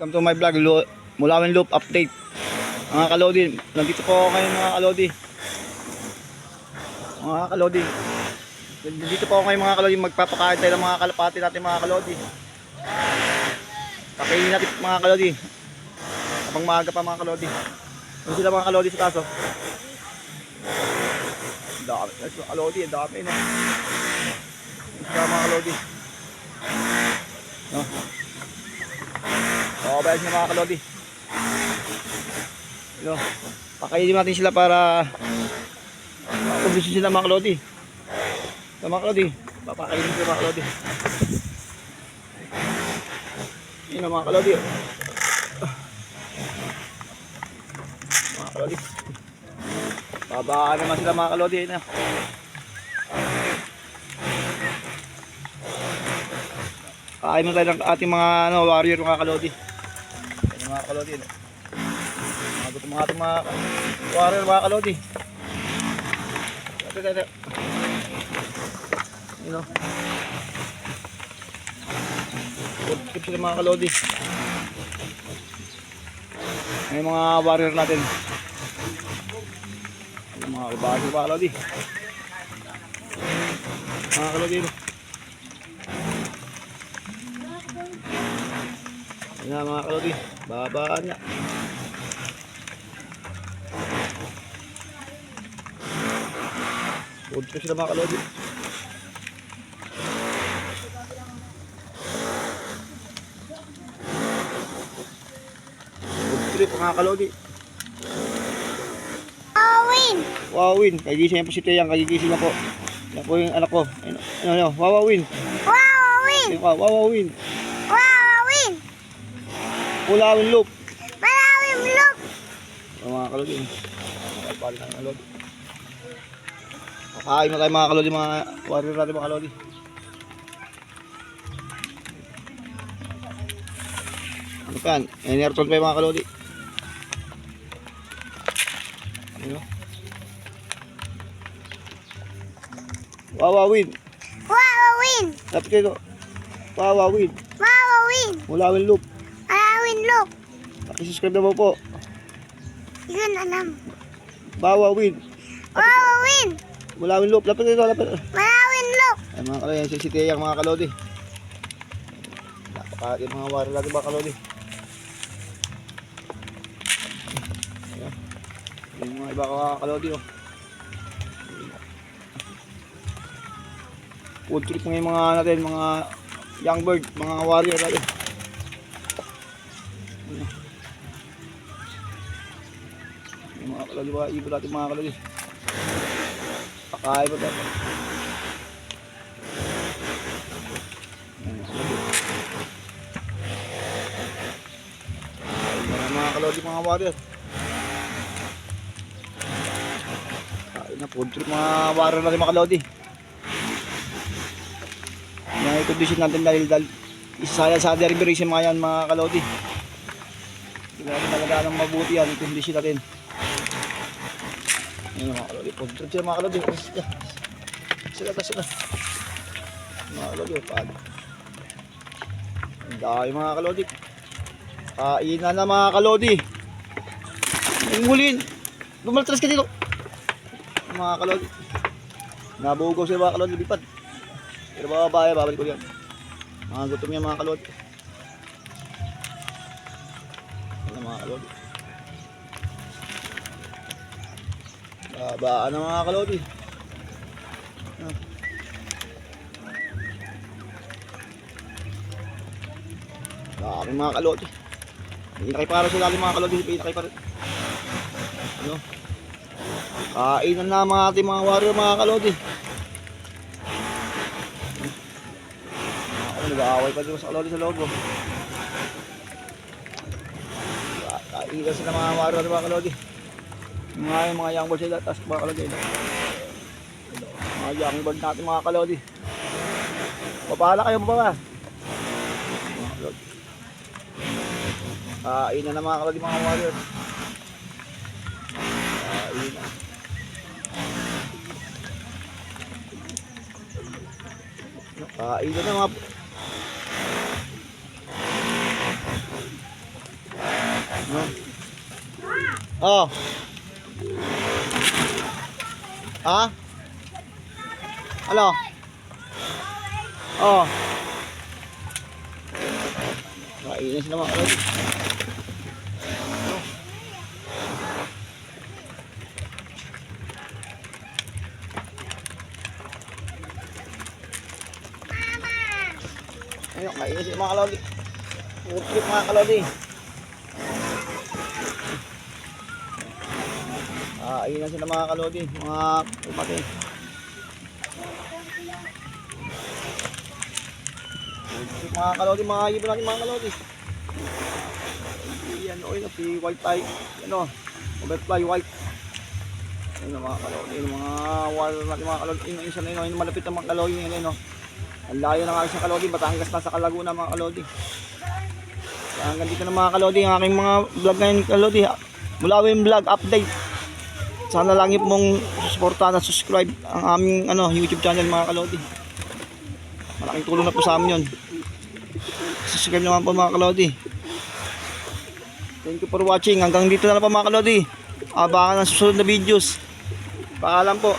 Welcome to my vlog, Lo Loop Update. Mga kalodi, nandito po ako ngayon mga kalodi. Mga kalodi. Nandito po ako ngayon mga kalodi, magpapakain tayo ng mga kalapati natin mga kalodi. Pakainin natin mga kalodi. Habang maaga pa mga kalodi. Ano sila mga kalodi sa taso? Ang dami. Mga kalodi, ang dami. No? Ano sila mga kalodi? No? Oo, bayad mga kalodi. Ano, pakainin natin sila para kumbisyon sila mga kalodi. Ito mga kalodi, papakainin sila mga kalodi. Yun ang mga kalodi. Mga kalodi. Babaan naman sila mga kalodi. Yun na. Kain mo tayo ng ating mga ano, warrior mga kalodi. Mga kalodi. Mga gusto mga ating mga warrior mga kalodi. Ito, ito, ito. You trip sila mga kalodi. May mga warrior natin. Mga ibagi mga kalodi. Mga kalodi. no. Ayan na mga kalodi, babaan na. Food trip sila mga kalodi. Food trip mga kalodi. Awin! Wawin, kagising po si Teyang, kagigising na po. Yan po yung anak ko. Ano, ano, wawawin. Wawin! Ayun ka, wawawin. Pulawin loop. Malawin look! Ang mga kalodi. Kapal ng kalodi. Kakain mo tayo mga kalodi, mga warrior natin mga kalodi. Ano pa yan? Enerton pa yung mga kalodi. Ano? Wawawin. Wawin! Lapit kayo. Wawawin. Wawin! Mulawin loop. Look! Pakisubscribe na mo po. Yun alam. Bawawin. Wawin! Mulawin loop. Lapit kayo. Lapit. Malawin look! Ay mga kalodi, si si Teyang mga kalodi. Napaka yung mga wari natin mga kalodi. Ayan. Yung mga iba mga kalodi oh. Food trip mga mga natin, mga young bird, mga warrior natin. Yung mga kalodi, mga ibon natin mga kalodi. Pakain mo tayo. Mga kalodi mga warrior. Kain na food trip mga warrior natin mga kalodi. Mga i-condition natin dahil dahil isa sa deliberation mga yan mga kalodi. Natin talaga ng mabuti yan. I-condition natin. Ayan mga kalodi. Food trip sila mga kalodi. Sila. Ta sila. Mga kalodi. Paano? Ang dami mga kalodi. Kainan na mga kalodi. Yung hulin. Lumaltras ka dito. Mga kalodi. Nabugaw sila mga kalodi. Lipad. Pero mga babae, babalik ko yan. Mga gutom yan mga kalodi. Mga kalodi. Babaan na mga kalodi. Ah. Dami mga kalodi. Hindi na kayo para sa lalim mga kalodi. Hindi na kayo para. Ano? Kainan na mga ating mga warrior mga kalodi. Ako nag-aaway pa dito sa kalodi sa loob. oh. Kainan sila mga warrior mga kalodi. Mga yung mga young birds sila. Tapos mga kalodi. Mga young bird natin mga kalodi. Papahala kayo baba. Mga kalodi. Kain na na mga kalodi mga warrior. Kain na. Kain na na mga Oh. Ha? Ano? Oh. Kainis naman ako. Ayun, kainis yung mga kalodi. Utlip mga kalodi. Ah, ayun na sila mga kalodi, mga. Utlip mga kalodi, mga ibon natin mga kalodi. Yan, o yun, si white tie, ano, overfly white. Ayun na mga kalodi, yung mga wall natin mga kalodi. Yun, isa na yun, yung malapit na mga kalodi, yun, yun. Ang layo ng aking kalodi, Batangas na sa Kalaguna mga kalodi. Hanggang dito na mga kalodi, ang aking mga vlog ngayon kalodi. Mulawin vlog update. Sana lang yung mong suportahan at subscribe ang aming ano, YouTube channel mga kalodi. Malaking tulong na po sa amin yun. Subscribe naman po mga kalodi. Thank you for watching. Hanggang dito na lang po mga kalodi. Abangan ang susunod na videos. Paalam po.